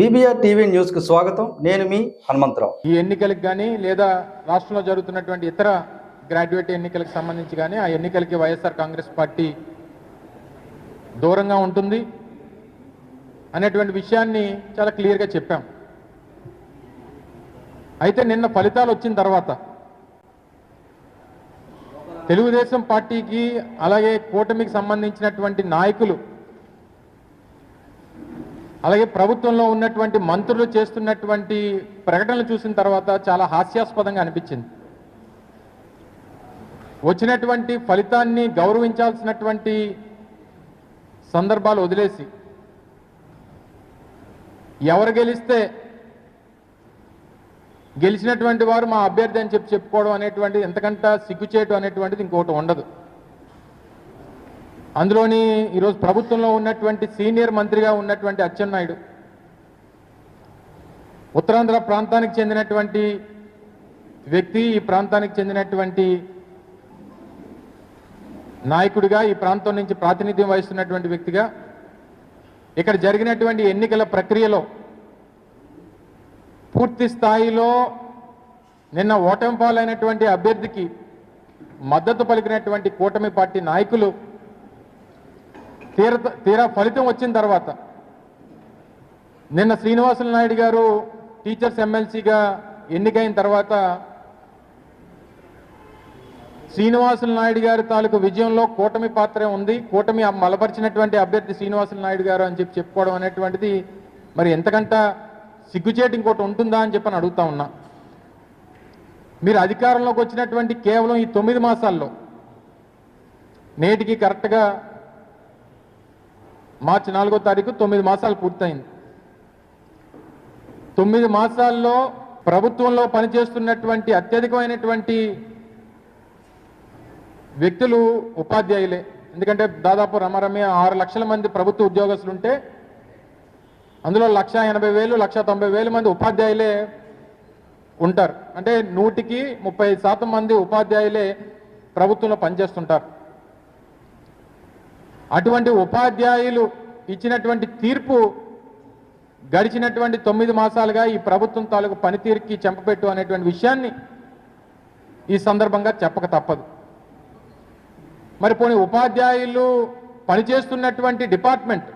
BBR TV న్యూస్కు స్వాగతం. నేను మీ హనుమంతరావు. ఈ ఎన్నికలకు కానీ లేదా రాష్ట్రంలో జరుగుతున్నటువంటి ఇతర గ్రాడ్యుయేట్ ఎన్నికలకు సంబంధించి కానీ ఆ ఎన్నికలకి వైఎస్ఆర్ కాంగ్రెస్ పార్టీ దూరంగా ఉంటుంది అనేటువంటి విషయాన్ని చాలా క్లియర్గా చెప్పాం. అయితే నిన్న ఫలితాలు వచ్చిన తర్వాత తెలుగుదేశం పార్టీకి అలాగే కూటమికి సంబంధించినటువంటి నాయకులు అలాగే ప్రభుత్వంలో ఉన్నటువంటి మంత్రులు చేస్తున్నటువంటి ప్రకటనలు చూసిన తర్వాత చాలా హాస్యాస్పదంగా అనిపించింది. వచ్చినటువంటి ఫలితాన్ని గౌరవించాల్సినటువంటి సందర్భాలు వదిలేసి ఎవరు గెలిస్తే గెలిచినటువంటి వారు మా అభ్యర్థి అని చెప్పి చెప్పుకోవడం అనేటువంటిది ఎంతకంట సిగ్గుచేయటం అనేటువంటిది ఇంకోటి ఉండదు. అందులోని ఈరోజు ప్రభుత్వంలో ఉన్నటువంటి సీనియర్ మంత్రిగా ఉన్నటువంటి అచ్చెన్నాయుడు ఉత్తరాంధ్ర ప్రాంతానికి చెందినటువంటి వ్యక్తి ఈ ప్రాంతానికి చెందినటువంటి నాయకుడిగా ఈ ప్రాంతం నుంచి ప్రాతినిధ్యం వహిస్తున్నటువంటి వ్యక్తిగా ఇక్కడ జరిగినటువంటి ఎన్నికల ప్రక్రియలో పూర్తి స్థాయిలో నిన్న ఓటమి పాలైనటువంటి అభ్యర్థికి మద్దతు పలికినటువంటి కూటమి పార్టీ నాయకులు తీర తీరా ఫలితం వచ్చిన తర్వాత. నిన్న శ్రీనివాసులు నాయుడు గారు టీచర్స్ ఎమ్మెల్సీగా ఎన్నికైన తర్వాత శ్రీనివాసులు నాయుడు గారి తాలూకు విజయంలో కూటమి పాత్ర ఉంది. కూటమి మలపరిచినటువంటి అభ్యర్థి శ్రీనివాసులు నాయుడు గారు అని చెప్పి చెప్పుకోవడం అనేటువంటిది మరి ఎంతకంట సిగ్గుచేటు ఇంకోటి ఉంటుందా అని చెప్పని అడుగుతా ఉన్నా. మీరు అధికారంలోకి వచ్చినటువంటి కేవలం ఈ తొమ్మిది మాసాల్లో నేటికి కరెక్ట్గా మార్చి నాలుగో తారీఖు తొమ్మిది మాసాలు పూర్తయింది. తొమ్మిది మాసాల్లో ప్రభుత్వంలో పనిచేస్తున్నటువంటి అత్యధికమైనటువంటి వ్యక్తులు ఉపాధ్యాయులే. ఎందుకంటే దాదాపు రమరమే ఆరు లక్షల మంది ప్రభుత్వ ఉద్యోగస్తులు ఉంటే అందులో లక్ష ఎనభై వేలు లక్ష తొంభై వేల మంది ఉపాధ్యాయులే ఉంటారు. అంటే నూటికి ముప్పై శాతం మంది ఉపాధ్యాయులే ప్రభుత్వంలో పనిచేస్తుంటారు. అటువంటి ఉపాధ్యాయులు ఇచ్చినటువంటి తీర్పు గడిచినటువంటి తొమ్మిది మాసాలుగా ఈ ప్రభుత్వం తాలూకు పనితీరుకి చెంపపెట్టు అనేటువంటి విషయాన్ని ఈ సందర్భంగా చెప్పక తప్పదు. మరి పోనీ ఉపాధ్యాయులు పనిచేస్తున్నటువంటి డిపార్ట్మెంట్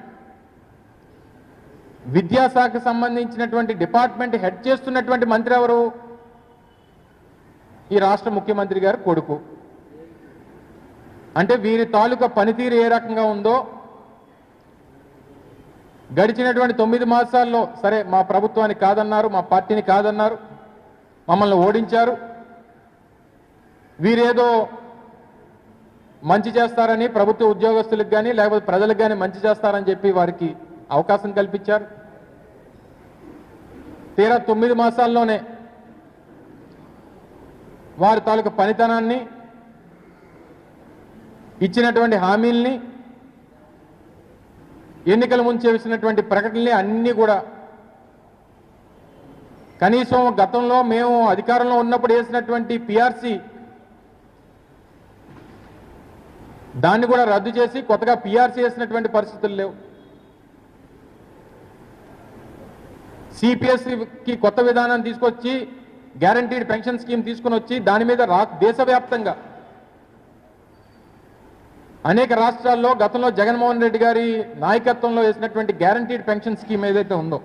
విద్యాశాఖకు సంబంధించినటువంటి డిపార్ట్మెంట్ హెడ్ చేస్తున్నటువంటి మంత్రి ఎవరు? ఈ రాష్ట్ర ముఖ్యమంత్రి గారు కొడుకు. అంటే వీరి తాలూకా పనితీరు ఏ రకంగా ఉందో గడిచినటువంటి తొమ్మిది మాసాల్లో సరే మా ప్రభుత్వాన్ని కాదన్నారు మా పార్టీని కాదన్నారు మమ్మల్ని ఓడించారు వీరేదో మంచి చేస్తారని ప్రభుత్వ ఉద్యోగస్తులకు కానీ లేకపోతే ప్రజలకు కానీ మంచి చేస్తారని చెప్పి వారికి అవకాశం కల్పించారు. తీరా తొమ్మిది మాసాల్లోనే వారి తాలూకా పనితనాన్ని ఇచ్చినటువంటి హామీల్ని ఎన్నికల ముందు చేసినటువంటి ప్రకటనలు అన్నీ కూడా కనీసం గతంలో మేము అధికారంలో ఉన్నప్పుడు వేసినటువంటి పిఆర్సీ దాన్ని కూడా రద్దు చేసి కొత్తగా పిఆర్సీ వేసినటువంటి పరిస్థితులు లేవు. సిపిఎస్సికి కొత్త విధానం తీసుకొచ్చి గ్యారంటీడ్ పెన్షన్ స్కీమ్ తీసుకుని వచ్చి దాని మీద రా దేశవ్యాప్తంగా అనేక రాష్ట్రాల్లో గతంలో జగన్మోహన్ రెడ్డి గారి నాయకత్వంలో వేసినటువంటి గ్యారంటీడ్ పెన్షన్ స్కీమ్ ఏదైతే ఉందో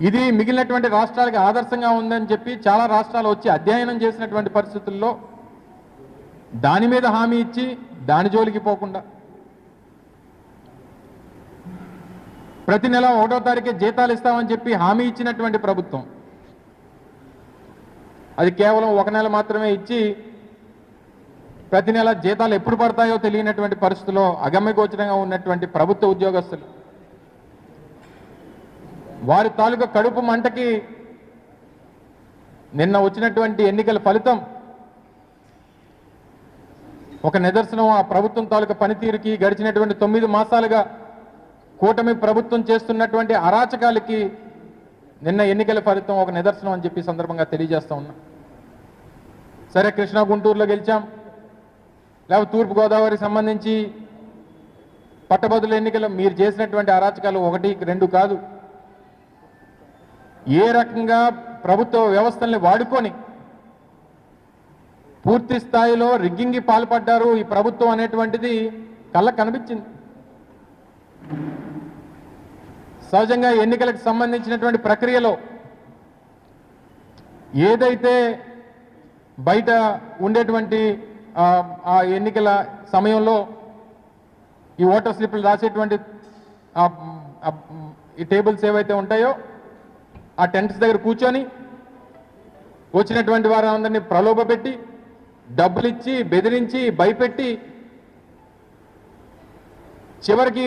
ఇది మిగిలినటువంటి రాష్ట్రాలకి ఆదర్శంగా ఉందని చెప్పి చాలా రాష్ట్రాలు వచ్చి అధ్యయనం చేసినటువంటి పరిస్థితుల్లో దాని మీద హామీ ఇచ్చి దాని జోలికి పోకుండా ప్రతి నెల ఒకటో తారీఖే జీతాలు ఇస్తామని చెప్పి హామీ ఇచ్చినటువంటి ప్రభుత్వం అది కేవలం ఒక నెల మాత్రమే ఇచ్చి ప్రతి నెల జీతాలు ఎప్పుడు పడతాయో తెలియనటువంటి పరిస్థితుల్లో అగమ్యగోచరంగా ఉన్నటువంటి ప్రభుత్వ ఉద్యోగస్తులు వారి తాలూకా కడుపు మంటకి నిన్న వచ్చినటువంటి ఎన్నికల ఫలితం ఒక నిదర్శనం ఆ ప్రభుత్వం తాలూకా పనితీరుకి గడిచినటువంటి తొమ్మిది మాసాలుగా కూటమి ప్రభుత్వం చేస్తున్నటువంటి అరాచకాలకి నిన్న ఎన్నికల ఫలితం ఒక నిదర్శనం అని చెప్పి సందర్భంగా తెలియజేస్తా ఉన్నా. సరే కృష్ణా గుంటూరులో గెలిచాం. లేకపోతే తూర్పుగోదావరికి సంబంధించి పట్టభద్రుల ఎన్నికలు మీరు చేసినటువంటి అరాచకాలు ఒకటి రెండు కాదు. ఏ రకంగా ప్రభుత్వ వ్యవస్థల్ని వాడుకొని పూర్తి స్థాయిలో రిగ్గింగ్కి పాల్పడ్డారు ఈ ప్రభుత్వం అనేటువంటిది కళ్ళకు కనిపించింది. సహజంగా ఎన్నికలకు సంబంధించినటువంటి ప్రక్రియలో ఏదైతే బయట ఉండేటువంటి ఆ, ఎన్నికల సమయంలో ఈ ఓటర్ స్లిప్లు రాసేటువంటి ఈ టేబుల్స్ ఏవైతే ఉంటాయో ఆ టెంట్స్ దగ్గర కూర్చొని వచ్చినటువంటి వారందరినీ ప్రలోభపెట్టి డబ్బులు ఇచ్చి బెదిరించి భయపెట్టి చివరికి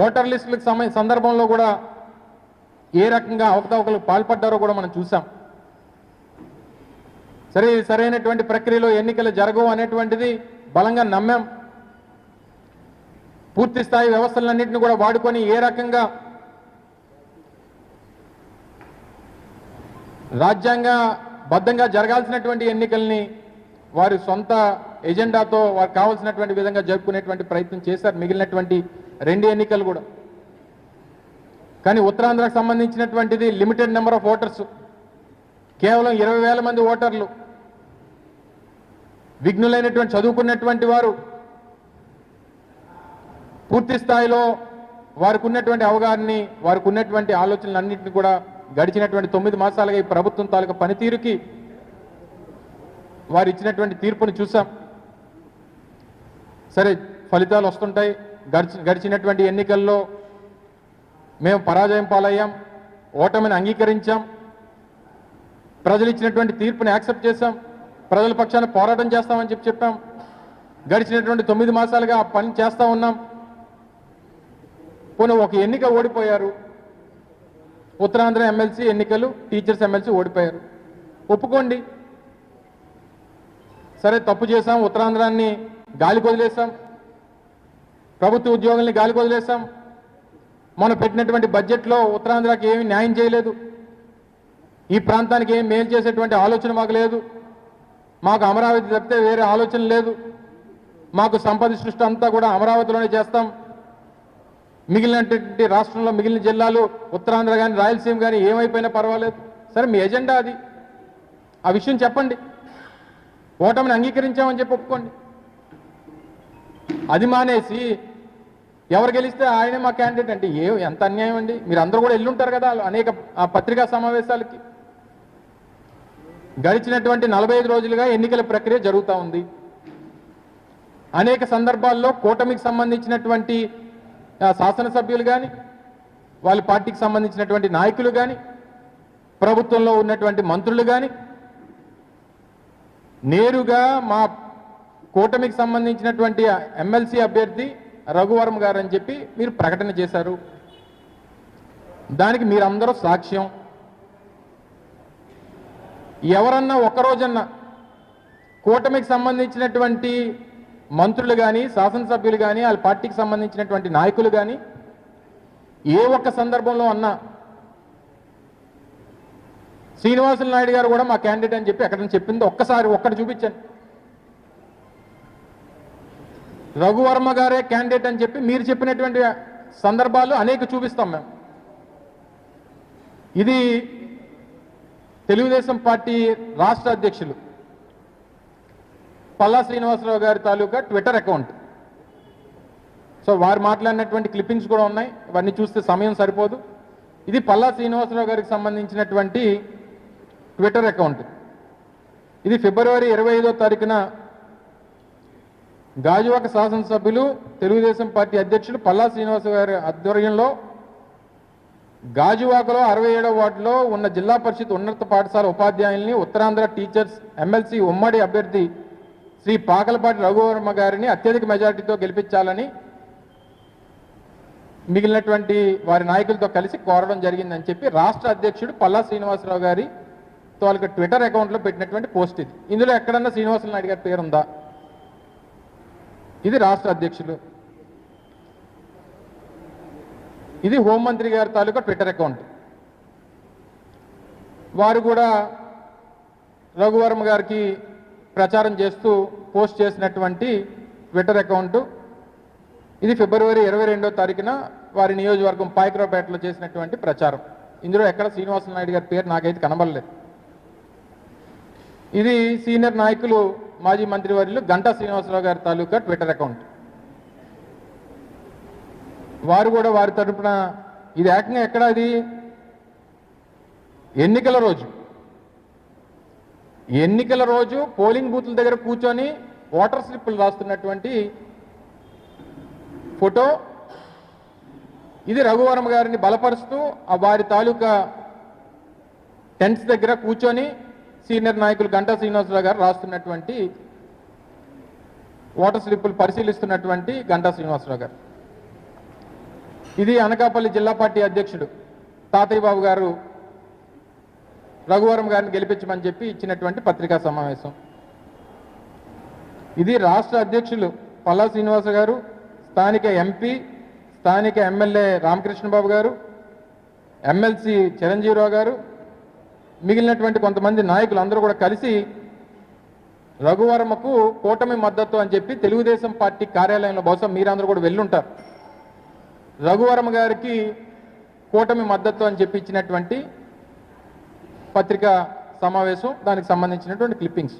ఓటర్ లిస్టులకు సమయ సందర్భంలో కూడా ఏ రకంగా అవకతవకలకు పాల్పడ్డారో కూడా మనం చూసాం. సరే సరైనటువంటి ప్రక్రియలో ఎన్నికలు జరగవు అనేటువంటిది బలంగా నమ్మాం. పూర్తి స్థాయి వ్యవస్థలన్నింటినీ కూడా వాడుకొని ఏ రకంగా రాజ్యాంగ బద్ధంగా జరగాల్సినటువంటి ఎన్నికల్ని వారి సొంత ఎజెండాతో వారు కావాల్సినటువంటి విధంగా జరుపుకునేటువంటి ప్రయత్నం చేశారు మిగిలినటువంటి రెండు ఎన్నికలు కూడా. కానీ ఉత్తరాంధ్రకు సంబంధించినటువంటిది లిమిటెడ్ నెంబర్ ఆఫ్ ఓటర్స్. కేవలం ఇరవై వేల మంది ఓటర్లు. విఘ్నులైనటువంటి చదువుకున్నటువంటి వారు పూర్తి స్థాయిలో వారికి ఉన్నటువంటి అవగాహనని వారికి ఉన్నటువంటి ఆలోచనలన్నింటినీ కూడా గడిచినటువంటి తొమ్మిది మాసాలుగా ఈ ప్రభుత్వం తాలూకా పనితీరుకి వారు ఇచ్చినటువంటి తీర్పును చూసాం. సరే ఫలితాలు వస్తుంటాయి. గడిచి గడిచినటువంటి ఎన్నికల్లో మేము పరాజయం పాలయ్యాం. ఓటమిని అంగీకరించాం. ప్రజలు ఇచ్చినటువంటి తీర్పుని యాక్సెప్ట్ చేశాం. ప్రజల పక్షాన పోరాటం చేస్తామని చెప్పి చెప్పాం. గడిచినటువంటి తొమ్మిది మాసాలుగా ఆ పని చేస్తా ఉన్నాం. పోనీ ఒక ఎన్నిక ఓడిపోయారు. ఉత్తరాంధ్ర ఎమ్మెల్సీ ఎన్నికలు టీచర్స్ ఎమ్మెల్సీ ఓడిపోయారు. ఒప్పుకోండి. సరే తప్పు చేశాం ఉత్తరాంధ్రాన్ని గాలి కొదిలేసాం ప్రభుత్వ ఉద్యోగుల్ని గాలి కొదిలేసాం మనం పెట్టినటువంటి బడ్జెట్లో ఉత్తరాంధ్రకి ఏమీ న్యాయం చేయలేదు. ఈ ప్రాంతానికి ఏం మేలు చేసేటువంటి ఆలోచన మాకు లేదు. మాకు అమరావతి తప్పితే వేరే ఆలోచన లేదు. మాకు సంపద సృష్టి అంతా కూడా అమరావతిలోనే చేస్తాం. మిగిలినటువంటి రాష్ట్రంలో మిగిలిన జిల్లాలు ఉత్తరాంధ్ర కానీ రాయలసీమ కానీ ఏమైపోయినా పర్వాలేదు. సరే మీ ఎజెండా అది. ఆ విషయం చెప్పండి. ఓటమిని అంగీకరించామని చెప్పి ఒప్పుకోండి. అది మానేసి ఎవరు గెలిస్తే ఆయనే మా క్యాండిడేట్ అంటే ఏ ఎంత అన్యాయం అండి? మీరు అందరూ కూడా వెళ్ళుంటారు కదా అనేక ఆ పత్రికా సమావేశాలకి. గడిచినటువంటి నలభై ఐదు రోజులుగా ఎన్నికల ప్రక్రియ జరుగుతూ ఉంది. అనేక సందర్భాల్లో కూటమికి సంబంధించినటువంటి శాసనసభ్యులు కానీ వాళ్ళ పార్టీకి సంబంధించినటువంటి నాయకులు కానీ ప్రభుత్వంలో ఉన్నటువంటి మంత్రులు కానీ నేరుగా మా కూటమికి సంబంధించినటువంటి ఎమ్మెల్సీ అభ్యర్థి రఘువరం గారు అని చెప్పి మీరు ప్రకటన చేశారు. దానికి మీరందరూ సాక్ష్యం. ఎవరన్నా ఒక్కరోజన్నా కూటమికి సంబంధించినటువంటి మంత్రులు కానీ శాసనసభ్యులు కానీ వాళ్ళ పార్టీకి సంబంధించినటువంటి నాయకులు కానీ ఏ ఒక్క సందర్భంలో అన్నా శ్రీనివాసులు నాయుడు గారు కూడా మా క్యాండిడేట్ అని చెప్పి ఎక్కడ చెప్పింది ఒక్కసారి ఒక్కటి చూపించండి. రఘువర్మ గారే క్యాండిడేట్ అని చెప్పి మీరు చెప్పినటువంటి సందర్భాలు అనేక చూపిస్తాం మేము. ఇది తెలుగుదేశం పార్టీ రాష్ట్ర అధ్యక్షులు పల్లా శ్రీనివాసరావు గారి తాలూకా ట్విట్టర్ అకౌంట్. సో వారు మాట్లాడినటువంటి క్లిప్పింగ్స్ కూడా ఉన్నాయి. ఇవన్నీ చూస్తే సమయం సరిపోదు. ఇది పల్లా శ్రీనివాసరావు గారికి సంబంధించినటువంటి ట్విట్టర్ అకౌంట్. ఇది ఫిబ్రవరి ఇరవై ఐదో తారీఖున గాజువాక శాసనసభ్యులు తెలుగుదేశం పార్టీ అధ్యక్షులు పల్లా శ్రీనివాస గారి ఆధ్వర్యంలో గాజువాకలో అరవై ఏడవ వార్డులో ఉన్న జిల్లా పరిషత్ ఉన్నత పాఠశాల ఉపాధ్యాయుల్ని ఉత్తరాంధ్ర టీచర్స్ ఎమ్మెల్సీ ఉమ్మడి అభ్యర్థి శ్రీ పాకలపాటి రఘువర్మ గారిని అత్యధిక మెజారిటీతో గెలిపించాలని మిగిలినటువంటి వారి నాయకులతో కలిసి కోరడం జరిగిందని చెప్పి రాష్ట్ర అధ్యక్షుడు పల్లా శ్రీనివాసరావు గారి వాళ్ళకి ట్విట్టర్ అకౌంట్లో పెట్టినటువంటి పోస్ట్ ఇది. ఇందులో ఎక్కడన్నా శ్రీనివాస నాయుడు గారి పేరుందా? ఇది రాష్ట్ర అధ్యక్షులు. ఇది హోంమంత్రి గారి తాలూకా ట్విట్టర్ అకౌంట్. వారు కూడా రఘువర్మ గారికి ప్రచారం చేస్తూ పోస్ట్ చేసినటువంటి ట్విట్టర్ అకౌంట్. ఇది ఫిబ్రవరి ఇరవై రెండో తారీఖున వారి నియోజకవర్గం పాయకరావుపేటలో చేసినటువంటి ప్రచారం. ఇందులో ఎక్కడ శ్రీనివాస నాయుడు గారి పేరు నాకైతే కనబడలేదు. ఇది సీనియర్ నాయకులు మాజీ మంత్రివర్యులు గంటా శ్రీనివాసరావు గారి తాలూకా ట్విట్టర్ అకౌంట్. వారు కూడా వారి తరపున ఇది ఏకంగా ఎక్కడ అది? ఎన్నికల రోజు. ఎన్నికల రోజు పోలింగ్ బూత్ల దగ్గర కూర్చొని ఓటర్ స్లిప్పులు రాస్తున్నటువంటి ఫోటో. ఇది రఘువరం గారిని బలపరుస్తూ ఆ వారి తాలూకా టెంట్స్ దగ్గర కూర్చొని సీనియర్ నాయకులు గంటా శ్రీనివాసరావు గారు రాస్తున్నటువంటి ఓటర్ స్లిప్పులు పరిశీలిస్తున్నటువంటి గంటా శ్రీనివాసరావు గారు. ఇది అనకాపల్లి జిల్లా పార్టీ అధ్యక్షుడు తాతయ్య బాబు గారు రఘువరం గారిని గెలిపించమని చెప్పి ఇచ్చినటువంటి పత్రికా సమావేశం. ఇది రాష్ట్ర అధ్యక్షులు పల్లా శ్రీనివాస గారు స్థానిక ఎంపీ స్థానిక ఎమ్మెల్యే రామకృష్ణబాబు గారు ఎమ్మెల్సీ చిరంజీవిరావు గారు మిగిలినటువంటి కొంతమంది నాయకులు అందరూ కూడా కలిసి రఘువరమకు కూటమి మద్దతు అని చెప్పి తెలుగుదేశం పార్టీ కార్యాలయంలో బహుశా మీరందరూ కూడా వెళ్ళుంటారు. రఘువరం గారికి కూటమి మద్దతు అని చెప్పి ఇచ్చినటువంటి పత్రికా సమావేశం దానికి సంబంధించినటువంటి క్లిప్పింగ్స్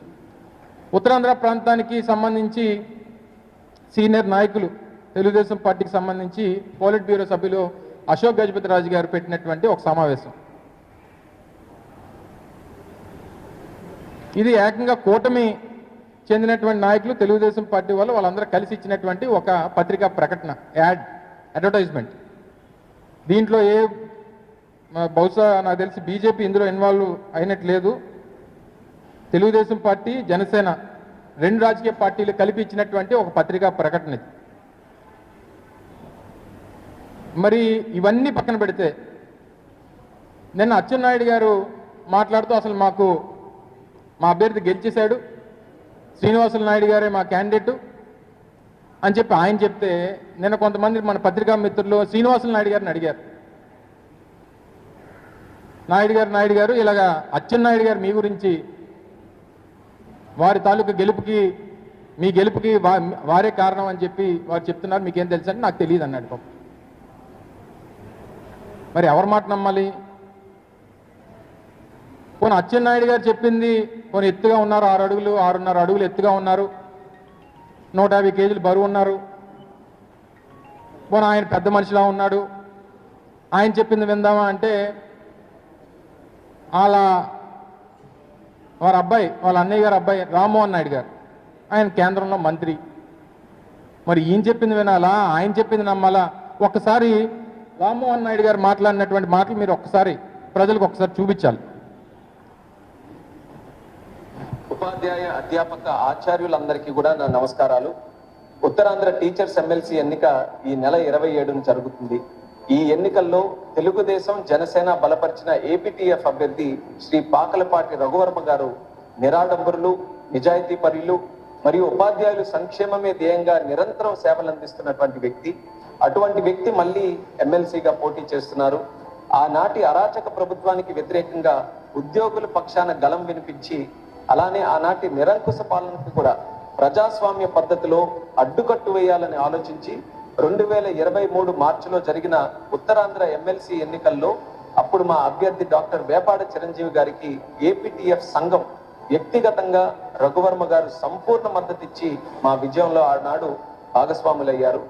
ఉత్తరాంధ్ర ప్రాంతానికి సంబంధించి సీనియర్ నాయకులు తెలుగుదేశం పార్టీకి సంబంధించి పోలిట్ బ్యూరో సభ్యులు అశోక్ గజపతి రాజు గారు పెట్టినటువంటి ఒక సమావేశం. ఇది ఏకంగా కూటమి చెందినటువంటి నాయకులు తెలుగుదేశం పార్టీ వాళ్ళు వాళ్ళందరూ కలిసి ఇచ్చినటువంటి ఒక పత్రికా ప్రకటన యాడ్. అడ్వర్టైజ్మెంట్. దీంట్లో ఏ బహుశా నాకు తెలిసి బీజేపీ ఇందులో ఇన్వాల్వ్ అయినట్టు లేదు తెలుగుదేశం పార్టీ జనసేన రెండు రాజకీయ పార్టీలు కలిపి ఇచ్చినటువంటి ఒక పత్రికా ప్రకటన ఇది. మరి ఇవన్నీ పక్కన పెడితే నిన్న అచ్చెన్నాయుడు గారు మాట్లాడుతూ అసలు మాకు మా అభ్యర్థి గెలిచేశాడు. శ్రీనివాసులు నాయుడు గారే మా క్యాండిడేట్. అని చెప్పి ఆయన చెప్తే నిన్న కొంతమంది మన పత్రికా మిత్రులు శ్రీనివాసులు నాయుడు గారిని అడిగారు. నాయుడు గారు నాయుడు గారు ఇలాగా అచ్చెన్నాయుడు గారు మీ గురించి వారి తాలూకా గెలుపుకి మీ గెలుపుకి వారే కారణం అని చెప్పి వారు చెప్తున్నారు. మీకేం తెలుసు అంటే నాకు తెలియదు అన్నాడు పాప. మరి ఎవరి మాట నమ్మాలి? పోనీ అచ్చెన్నాయుడు గారు చెప్పింది పోనీ ఎత్తుగా ఉన్నారు ఆరు అడుగులు ఆరున్నర అడుగులు ఎత్తుగా ఉన్నారు. నూట యాభై కేజీలు బరువు ఉన్నారు. పోనీ ఆయన పెద్ద మనిషిలా ఉన్నాడు. ఆయన చెప్పింది విందామా అంటే అలా వారి అబ్బాయి వాళ్ళ అన్నయ్య గారు అబ్బాయి రామ్మోహన్ నాయుడు గారు. ఆయన కేంద్రంలో మంత్రి. మరి ఈయన చెప్పింది వినాలా? ఆయన చెప్పింది నమ్మాలా? ఒక్కసారి రామ్మోహన్ నాయుడు గారు మాట్లాడినటువంటి మాటలు మీరు ఒక్కసారి ప్రజలకు ఒకసారి చూపించాలి. ఉపాధ్యాయ అధ్యాపక ఆచార్యులందరికీ కూడా నా నమస్కారాలు. ఉత్తరాంధ్ర టీచర్స్ ఎమ్మెల్సీ ఎన్నిక ఈ నెల ఇరవై ఏడున జరుగుతుంది. ఈ ఎన్నికల్లో తెలుగుదేశం జనసేన బలపరిచిన ఏపీటీఎఫ్ అభ్యర్థి శ్రీ పాకలపాటి రఘువర్మ గారు నిరాడంబరులు నిజాయితీ పరులు మరియు ఉపాధ్యాయులు సంక్షేమమే ధ్యేయంగా నిరంతరం సేవలు అందిస్తున్నటువంటి వ్యక్తి. అటువంటి వ్యక్తి మళ్ళీ ఎమ్మెల్సీగా పోటీ చేస్తున్నారు. ఆనాటి అరాచక ప్రభుత్వానికి వ్యతిరేకంగా ఉద్యోగుల పక్షాన గలం వినిపించి అలానే ఆనాటి నిరంకుశ పాలనకు కూడా ప్రజాస్వామ్య పద్ధతిలో అడ్డుకట్టు వేయాలని ఆలోచించి రెండు వేల ఇరవై మూడు మార్చిలో జరిగిన ఉత్తరాంధ్ర ఎమ్మెల్సీ ఎన్నికల్లో అప్పుడు మా అభ్యర్థి డాక్టర్ వేపాడ చిరంజీవి గారికి ఏపీటీఎఫ్ సంఘం వ్యక్తిగతంగా రఘువర్మ గారు సంపూర్ణ మద్దతిచ్చి మా విజయంలో ఆనాడు భాగస్వాములయ్యారు.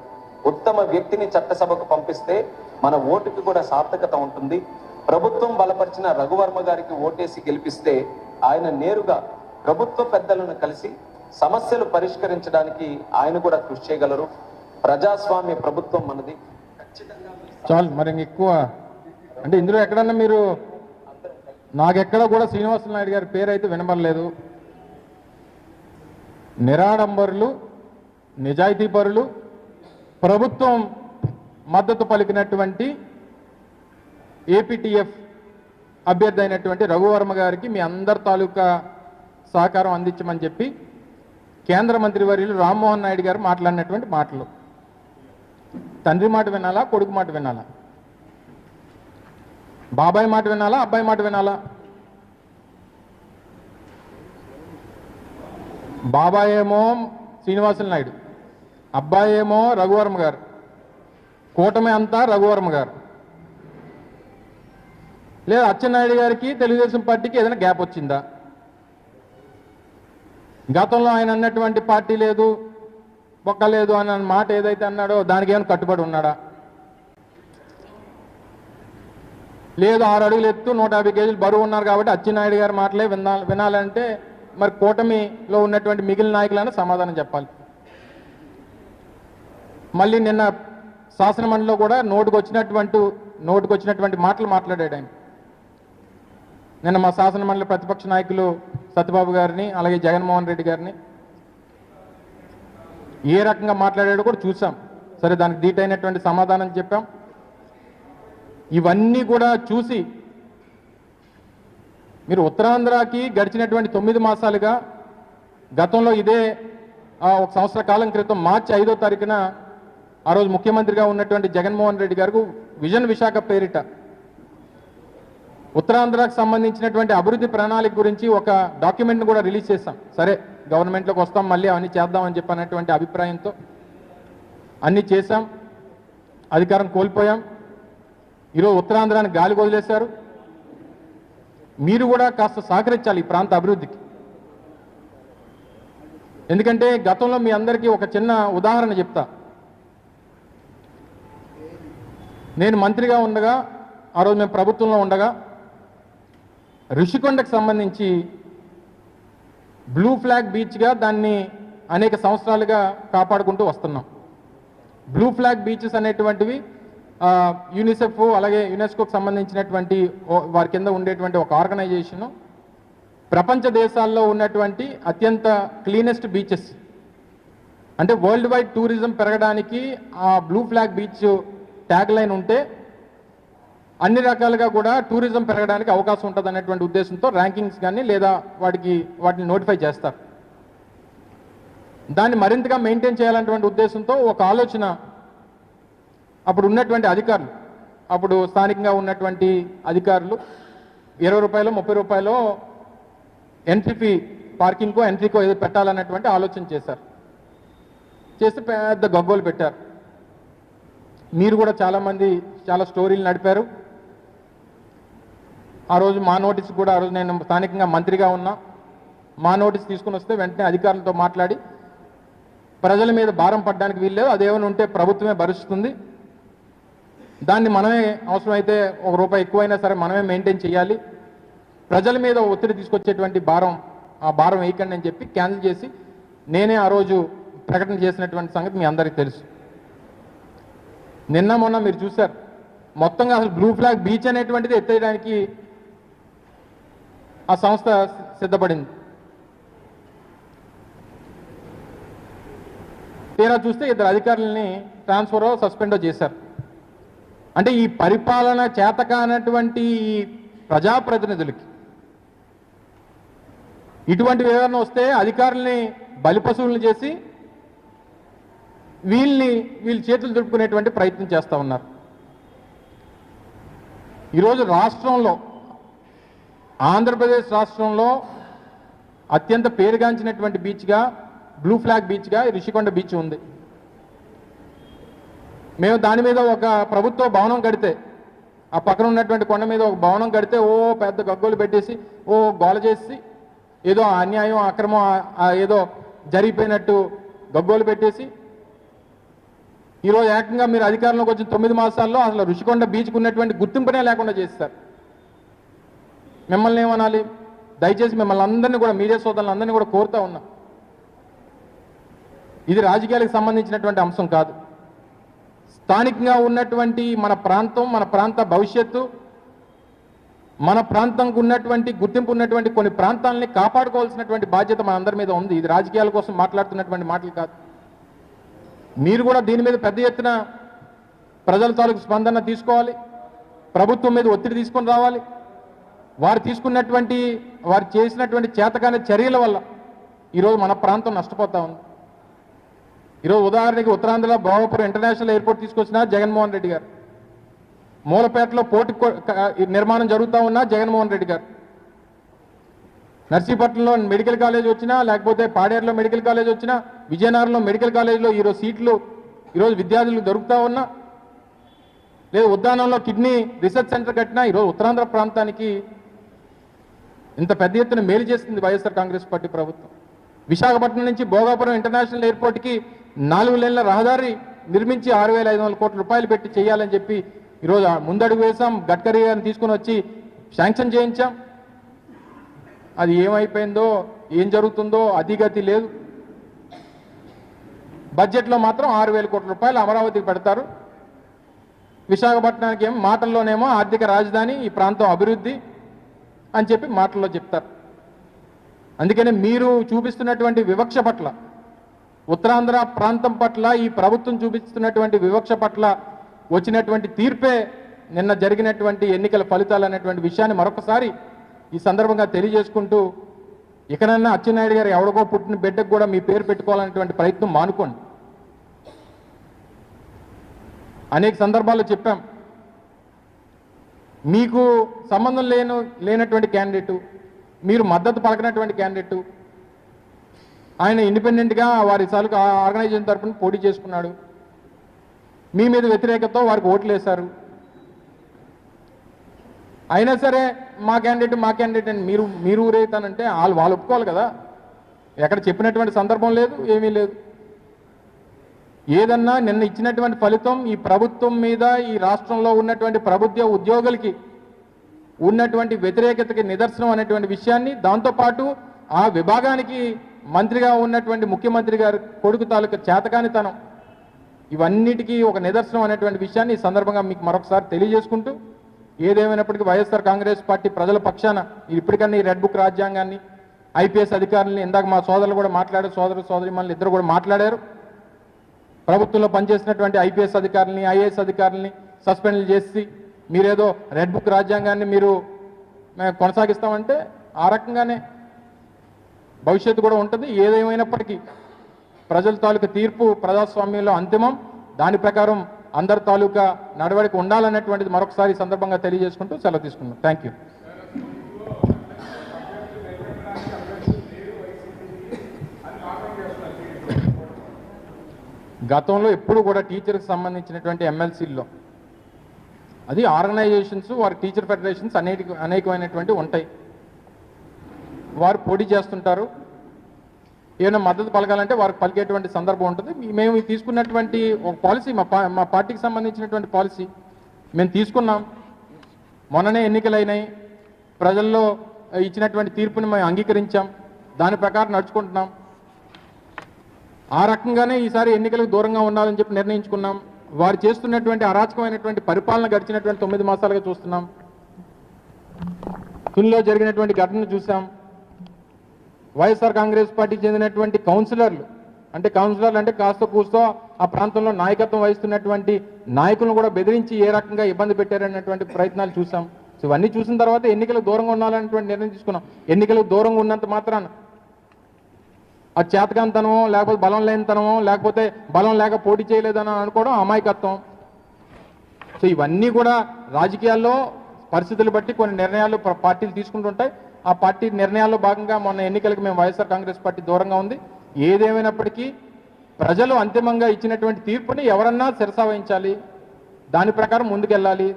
ఉత్తమ వ్యక్తిని చట్టసభకు పంపిస్తే మన ఓటుకి కూడా సార్థకత ఉంటుంది. ప్రభుత్వం బలపరిచిన రఘువర్మ గారికి ఓటేసి గెలిపిస్తే ఆయన నేరుగా ప్రభుత్వ పెద్దలను కలిసి సమస్యలు పరిష్కరించడానికి ఆయన కూడా కృషి చేయగలరు. ప్రజాస్వామ్య ప్రభుత్వం మనది. చాలు మరి ఎక్కువ. అంటే ఇందులో ఎక్కడన్నా మీరు నాకెక్కడ కూడా శ్రీనివాస నాయుడు గారి పేరు అయితే వినబడలేదు. నిరాడంబరులు నిజాయితీపరులు ప్రభుత్వం మద్దతు పలికినటువంటి ఏపీటీఎఫ్ అభ్యర్థి అయినటువంటి రఘువర్మ గారికి మీ అందరి తాలూకా సహకారం అందించమని చెప్పి కేంద్ర మంత్రి వర్యులు రామ్మోహన్ నాయుడు గారు మాట్లాడినటువంటి మాటలు. తండ్రి మాట వినాలా కొడుకు మాట వినాలా? బాబాయ్ మాట వినాలా అబ్బాయి మాట వినాలా? బాబాయ్ ఏమో శ్రీనివాసులు నాయుడు అబ్బాయి ఏమో రఘువర్మ గారు కూటమి అంతా రఘువర్మ గారు. లేదా అచ్చెన్నాయుడు గారికి తెలుగుదేశం పార్టీకి ఏదైనా గ్యాప్ వచ్చిందా? గతంలో ఆయన అన్నటువంటి పార్టీ లేదు ఒక్క లేదు అన్న మాట ఏదైతే అన్నాడో దానికి ఏమైనా కట్టుబడి ఉన్నాడా? లేదు ఆరు అడుగులు ఎత్తు నూట యాభై కేజీలు బరువు ఉన్నారు కాబట్టి అచ్చెన్నాయుడు గారి మాటలే వినా వినాలంటే మరి కూటమిలో ఉన్నటువంటి మిగిలిన నాయకులైనా సమాధానం చెప్పాలి. మళ్ళీ నిన్న శాసనమండలిలో కూడా నోటుకు వచ్చినటువంటి నోటుకు వచ్చినటువంటి మాటలు మాట్లాడాడు ఆయన. నిన్న మా శాసనమండలి ప్రతిపక్ష నాయకులు సత్యబాబు గారిని అలాగే జగన్మోహన్ రెడ్డి గారిని ఏ రకంగా మాట్లాడాడో కూడా చూసాం. సరే దానికి దీటైనటువంటి సమాధానం చెప్పాం. ఇవన్నీ కూడా చూసి మీరు ఉత్తరాంధ్రకి గడిచినటువంటి తొమ్మిది మాసాలుగా గతంలో ఇదే ఒక సంవత్సర కాలం క్రితం మార్చి ఐదో తారీఖున ఆ రోజు ముఖ్యమంత్రిగా ఉన్నటువంటి జగన్మోహన్ రెడ్డి గారు విజన్ విశాఖ పేరిట ఉత్తరాంధ్రకు సంబంధించినటువంటి అభివృద్ధి ప్రణాళిక గురించి ఒక డాక్యుమెంట్ని కూడా రిలీజ్ చేస్తాం సరే గవర్నమెంట్లోకి వస్తాం మళ్ళీ అవన్నీ చేద్దామని చెప్పినటువంటి అభిప్రాయంతో అన్నీ చేశాం అధికారం కోల్పోయాం. ఈరోజు ఉత్తరాంధ్రాన్ని గాలి వదిలేశారు. మీరు కూడా కాస్త సహకరించాలి ఈ ప్రాంత అభివృద్ధికి. ఎందుకంటే గతంలో మీ అందరికీ ఒక చిన్న ఉదాహరణ చెప్తా. నేను మంత్రిగా ఉండగా ఆ రోజు మేము ప్రభుత్వంలో ఉండగా ఋషికొండకు సంబంధించి బ్లూ ఫ్లాగ్ బీచ్గా దాన్ని అనేక సంవత్సరాలుగా కాపాడుకుంటూ వస్తున్నాం. బ్లూ ఫ్లాగ్ బీచెస్ అనేటువంటివి యూనిసెఫ్ అలాగే యునెస్కోకి సంబంధించినటువంటి వారి కింద ఉండేటువంటి ఒక ఆర్గనైజేషను ప్రపంచ దేశాల్లో ఉన్నటువంటి అత్యంత క్లీనెస్ట్ బీచెస్ అంటే వరల్డ్ వైడ్ టూరిజం పెరగడానికి ఆ blue flag beach tag line ఉంటే అన్ని రకాలుగా కూడా టూరిజం పెరగడానికి అవకాశం ఉంటుంది అనేటువంటి ఉద్దేశంతో ర్యాంకింగ్స్ కానీ లేదా వాటికి వాటిని నోటిఫై చేస్తారు. దాన్ని మరింతగా మెయింటైన్ చేయాలన్నటువంటి ఉద్దేశంతో ఒక ఆలోచన అప్పుడు ఉన్నటువంటి అధికారులు అప్పుడు స్థానికంగా ఉన్నటువంటి అధికారులు ఇరవై రూపాయలు ముప్పై రూపాయలు ఎంట్రీ ఫీ పార్కింగ్కో ఎంట్రీకో ఏదో పెట్టాలన్నటువంటి ఆలోచన చేశారు. చేస్తే పెద్ద గగ్గోలు పెట్టారు. మీరు కూడా చాలామంది చాలా స్టోరీలు నడిపారు. ఆ రోజు మా నోటీస్ కూడా ఆ రోజు నేను స్థానికంగా మంత్రిగా ఉన్నా. మా నోటీస్ తీసుకుని వస్తే వెంటనే అధికారులతో మాట్లాడి ప్రజల మీద భారం పడడానికి వీల్లేదు అదేమైనా ఉంటే ప్రభుత్వమే భరిస్తుంది. దాన్ని మనమే అవసరమైతే ఒక రూపాయి ఎక్కువైనా సరే మనమే మెయింటైన్ చేయాలి. ప్రజల మీద ఒత్తిడి తీసుకొచ్చేటువంటి భారం ఆ భారం వేయకండి అని చెప్పి క్యాన్సిల్ చేసి నేనే ఆ రోజు ప్రకటన చేసినటువంటి సంగతి మీ అందరికీ తెలుసు. నిన్న మొన్న మీరు చూశారు. మొత్తంగా అసలు బ్లూ ఫ్లాగ్ బీచ్ అనేటువంటిది ఎత్తేయడానికి ఆ సంస్థ సిద్ధపడింది. తీరా చూస్తే ఇద్దరు అధికారులని ట్రాన్స్ఫర్ సస్పెండో చేశారు. అంటే ఈ పరిపాలన చేతకానటువంటి ఈ ప్రజాప్రతినిధులకి ఇటువంటి వివరణ వస్తే అధికారుల్ని బలిపశువులను చేసి వీళ్ళని వీళ్ళ చేతులు దుడుపుకునేటువంటి ప్రయత్నం చేస్తూ ఉన్నారు. ఈరోజు రాష్ట్రంలో ఆంధ్రప్రదేశ్ రాష్ట్రంలో అత్యంత పేరుగాంచినటువంటి బీచ్గా బ్లూ ఫ్లాగ్ బీచ్గా రిషికొండ బీచ్ ఉంది. మేము దాని మీద ఒక ప్రభుత్వ భవనం కడితే ఆ పక్కన ఉన్నటువంటి కొండ మీద ఒక భవనం కడితే ఓ పెద్ద గగ్గోలు పెట్టేసి ఓ గోల చేసి ఏదో అన్యాయం అక్రమం ఏదో జరిగిపోయినట్టు గగ్గోలు పెట్టేసి ఈరోజు ఏకంగా మీరు అధికారంలోకి వచ్చిన తొమ్మిది మాసాల్లో అసలు రుషికొండ బీచ్కు ఉన్నటువంటి గుర్తింపునే లేకుండా చేస్తారు. మిమ్మల్ని ఏమనాలి? దయచేసి మిమ్మల్ని అందరినీ కూడా మీడియా సోదరులు అందరినీ కూడా కోరుతా ఉన్నా. ఇది రాజకీయాలకు సంబంధించినటువంటి అంశం కాదు. స్థానికంగా ఉన్నటువంటి మన ప్రాంతం మన ప్రాంత భవిష్యత్తు మన ప్రాంతంకు ఉన్నటువంటి గుర్తింపు ఉన్నటువంటి కొన్ని ప్రాంతాలని కాపాడుకోవాల్సినటువంటి బాధ్యత మన అందరి మీద ఉంది. ఇది రాజకీయాల కోసం మాట్లాడుతున్నటువంటి మాటలు కాదు. మీరు కూడా దీని మీద పెద్ద ఎత్తున ప్రజల తాలూకు స్పందన తీసుకోవాలి. ప్రభుత్వం మీద ఒత్తిడి తీసుకొని రావాలి. వారు తీసుకున్నటువంటి వారు చేసినటువంటి చేతకాని చర్యల వల్ల ఈరోజు మన ప్రాంతం నష్టపోతా ఉంది. ఈరోజు ఉదాహరణకి ఉత్తరాంధ్రలో భోగపురం ఇంటర్నేషనల్ ఎయిర్పోర్ట్ తీసుకొచ్చిన జగన్మోహన్ రెడ్డి గారు. మూలపేటలో పోటీ నిర్మాణం జరుగుతూ ఉన్నా జగన్మోహన్ రెడ్డి గారు. నర్సీపట్నంలో మెడికల్ కాలేజ్ వచ్చినా లేకపోతే పాడేరులో మెడికల్ కాలేజ్ వచ్చినా విజయనగరంలో మెడికల్ కాలేజ్లో ఈరోజు సీట్లు ఈరోజు విద్యార్థులకు దొరుకుతా ఉన్నా లేదు ఉద్యానంలో కిడ్నీ రీసెర్చ్ సెంటర్ కట్టినా ఈరోజు ఉత్తరాంధ్ర ప్రాంతానికి ఇంత పెద్ద ఎత్తున మేలు చేస్తుంది వైఎస్ఆర్ కాంగ్రెస్ పార్టీ ప్రభుత్వం. విశాఖపట్నం నుంచి భోగాపురం ఇంటర్నేషనల్ ఎయిర్పోర్ట్కి నాలుగు లేన్ల రహదారి నిర్మించి ఆరు వేల ఐదు వందల కోట్ల రూపాయలు పెట్టి చేయాలని చెప్పి ఈరోజు ముందడుగు వేసాం గడ్కరీ గారిని తీసుకుని వచ్చి శాంక్షన్ చేయించాం. అది ఏమైపోయిందో ఏం జరుగుతుందో అధిగతి లేదు. బడ్జెట్లో మాత్రం ఆరు వేల కోట్ల రూపాయలు అమరావతికి పెడతారు. విశాఖపట్నానికి ఏం మాటల్లోనేమో ఆర్థిక రాజధాని ఈ ప్రాంతం అభివృద్ధి. అని చెప్పి మాటల్లో చెప్తారు. అందుకనే మీరు చూపిస్తున్నటువంటి వివక్ష పట్ల ఉత్తరాంధ్ర ప్రాంతం పట్ల ఈ ప్రభుత్వం చూపిస్తున్నటువంటి వివక్ష పట్ల వచ్చినటువంటి తీర్పే నిన్న జరిగినటువంటి ఎన్నికల ఫలితాలు అనేటువంటి విషయాన్ని మరొకసారి ఈ సందర్భంగా తెలియజేసుకుంటూ ఇకనన్నా అచ్చెన్నాయుడు గారు ఎవడికో పుట్టిన బిడ్డకు కూడా మీ పేరు పెట్టుకోవాలనేటువంటి ప్రయత్నం మానుకోండి. అనేక సందర్భాల్లో చెప్పాం మీకు సంబంధం లేను లేనటువంటి క్యాండిడేటు మీరు మద్దతు పలకనటువంటి క్యాండిడేటు ఆయన ఇండిపెండెంట్గా వారి తాలూకు ఆర్గనైజేషన్ తరఫున పోటీ చేసుకున్నాడు. మీ మీద వ్యతిరేకతతో వారికి ఓట్లు వేశారు అయినా సరే మా క్యాండిడేట్ మా క్యాండిడేట్ అని మీరు మీరు ఊరైతానంటే వాళ్ళు వాళ్ళు ఒప్పుకోవాలి కదా. ఎక్కడ చెప్పినటువంటి సందర్భం లేదు ఏమీ లేదు. ఏదన్నా నిన్న ఇచ్చినటువంటి ఫలితం ఈ ప్రభుత్వం మీద ఈ రాష్ట్రంలో ఉన్నటువంటి ప్రభుత్వ ఉద్యోగులకి ఉన్నటువంటి వ్యతిరేకతకి నిదర్శనం అనేటువంటి విషయాన్ని దాంతోపాటు ఆ విభాగానికి మంత్రిగా ఉన్నటువంటి ముఖ్యమంత్రి గారు కొడుకు తాలూకా చేతకానితనం. ఇవన్నిటికీ ఒక నిదర్శనం అనేటువంటి విషయాన్ని ఈ సందర్భంగా మీకు మరొకసారి తెలియజేసుకుంటూ ఏదేమైనప్పటికీ వైఎస్ఆర్ కాంగ్రెస్ పార్టీ ప్రజల పక్షాన ఇప్పటికన్నా ఈ రెడ్ బుక్ రాజ్యాంగాన్ని ఐపీఎస్ అధికారులని ఇందాక మా సోదరులు కూడా మాట్లాడారు సోదరు సోదరి మనల్ని ఇద్దరు కూడా మాట్లాడారు. ప్రభుత్వంలో పనిచేసినటువంటి ఐపీఎస్ అధికారులని ఐఏఎస్ అధికారులని సస్పెండ్ చేసి మీరేదో రెడ్ బుక్ రాజ్యాంగాన్ని మీరు మేము కొనసాగిస్తామంటే ఆ రకంగానే భవిష్యత్తు కూడా ఉంటుంది. ఏదేమైనప్పటికీ ప్రజల తాలూకా తీర్పు ప్రజాస్వామ్యంలో అంతిమం. దాని ప్రకారం అందరి తాలూకా నడవడిక ఉండాలన్నటువంటిది మరొకసారి సందర్భంగా తెలియజేసుకుంటూ సెలవు తీసుకున్నాం థ్యాంక్ గతంలో ఎప్పుడు కూడా టీచర్కి సంబంధించినటువంటి ఎమ్మెల్సీల్లో అది ఆర్గనైజేషన్స్ వారి టీచర్ ఫెడరేషన్స్ అనేక అనేకమైనటువంటి ఉంటాయి. వారు పోటీ చేస్తుంటారు. ఏమైనా మద్దతు పలకాలంటే వారికి పలికేటువంటి సందర్భం ఉంటుంది. మేము తీసుకున్నటువంటి ఒక పాలసీ మా మా పార్టీకి సంబంధించినటువంటి పాలసీ. మేము తీసుకున్నాం. మొన్ననే ఎన్నికలైనాయి. ప్రజల్లో ఇచ్చినటువంటి తీర్పుని మేము అంగీకరించాం. దాని ప్రకారం నడుచుకుంటున్నాం. ఆ రకంగానే ఈసారి ఎన్నికలకు దూరంగా ఉండాలని చెప్పి నిర్ణయించుకున్నాం. వారు చేస్తున్నటువంటి అరాచకమైనటువంటి పరిపాలన గడిచినటువంటి తొమ్మిది మాసాలుగా చూస్తున్నాం. తునిలో జరిగినటువంటి ఘటనను చూసాం వైఎస్ఆర్ కాంగ్రెస్ పార్టీకి చెందినటువంటి కౌన్సిలర్లు అంటే కౌన్సిలర్లు అంటే కాస్త కూస్తో ఆ ప్రాంతంలో నాయకత్వం వహిస్తున్నటువంటి నాయకులను కూడా బెదిరించి ఏ రకంగా ఇబ్బంది పెట్టారనేటువంటి ప్రయత్నాలు చూసాం సో ఇవన్నీ చూసిన తర్వాత ఎన్నికలకు దూరంగా ఉండాలనేటువంటి నిర్ణయం తీసుకున్నాం. ఎన్నికలకు దూరంగా ఉన్నంత మాత్రాన ఆ చేతకాంతనమో లేకపోతే బలం లేనితనమో లేకపోతే బలం లేక పోటీ చేయలేదని అనుకోవడం అమాయకత్వం. సో ఇవన్నీ కూడా రాజకీయాల్లో పరిస్థితులు బట్టి కొన్ని నిర్ణయాలు పార్టీలు తీసుకుంటుంటాయి. ఆ పార్టీ నిర్ణయాల్లో భాగంగా మొన్న ఎన్నికలకు మేము వైఎస్ఆర్ కాంగ్రెస్ పార్టీ దూరంగా ఉంది. ఏదేమైనప్పటికీ ప్రజలు అంతిమంగా ఇచ్చినటువంటి తీర్పుని ఎవరన్నా శిరసావహించాలి దాని ప్రకారం ముందుకెళ్ళాలి.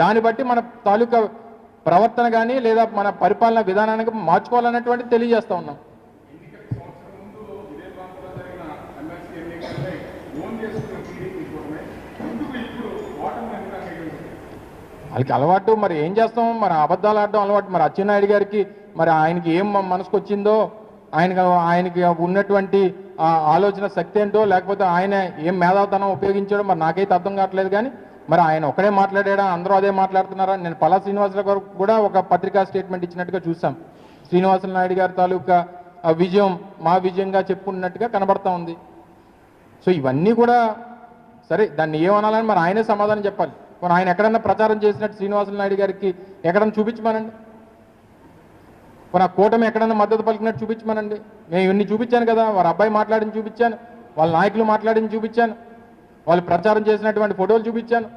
దాన్ని బట్టి మన తాలూకా ప్రవర్తన కానీ లేదా మన పరిపాలన విధానానికి మార్చుకోవాలన్నటువంటి తెలియజేస్తా ఉన్నాం. వాళ్ళకి అలవాటు మరి ఏం చేస్తాం? మరి అబద్ధాలు ఆడడం అలవాటు. మరి అచ్చెన్నాయుడు గారికి మరి ఆయనకి ఏం మనసుకు వచ్చిందో ఆయనకి ఆయనకి ఉన్నటువంటి ఆలోచన శక్తి ఏంటో లేకపోతే ఆయన ఏం మేధావతనం ఉపయోగించాడో మరి నాకైతే అర్థం కావట్లేదు కానీ మరి ఆయన ఒకడే మాట్లాడాడా? అందరూ అదే మాట్లాడుతున్నారా? నేను పలా శ్రీనివాసరావు గారు కూడా ఒక పత్రికా స్టేట్మెంట్ ఇచ్చినట్టుగా చూసాం శ్రీనివాస నాయుడు గారి తాలూకా విజయం మా విజయంగా చెప్పుకున్నట్టుగా కనబడతా ఉంది. సో ఇవన్నీ కూడా సరే దాన్ని ఏమనాలని మరి ఆయనే సమాధానం చెప్పాలి. మరి ఆయన ఎక్కడన్నా ప్రచారం చేసినట్టు శ్రీనివాసులు నాయుడు గారికి ఎక్కడన్నా చూపించమనండి? మరి కూటమి ఎక్కడన్నా మద్దతు పలికినట్టు చూపించమనండి? నేను ఇవన్నీ చూపించాను కదా వారి అబ్బాయి మాట్లాడిన చూపించాను వాళ్ళ నాయకులు మాట్లాడిన చూపించాను వాళ్ళు ప్రచారం చేసినటువంటి ఫోటోలు చూపించాను.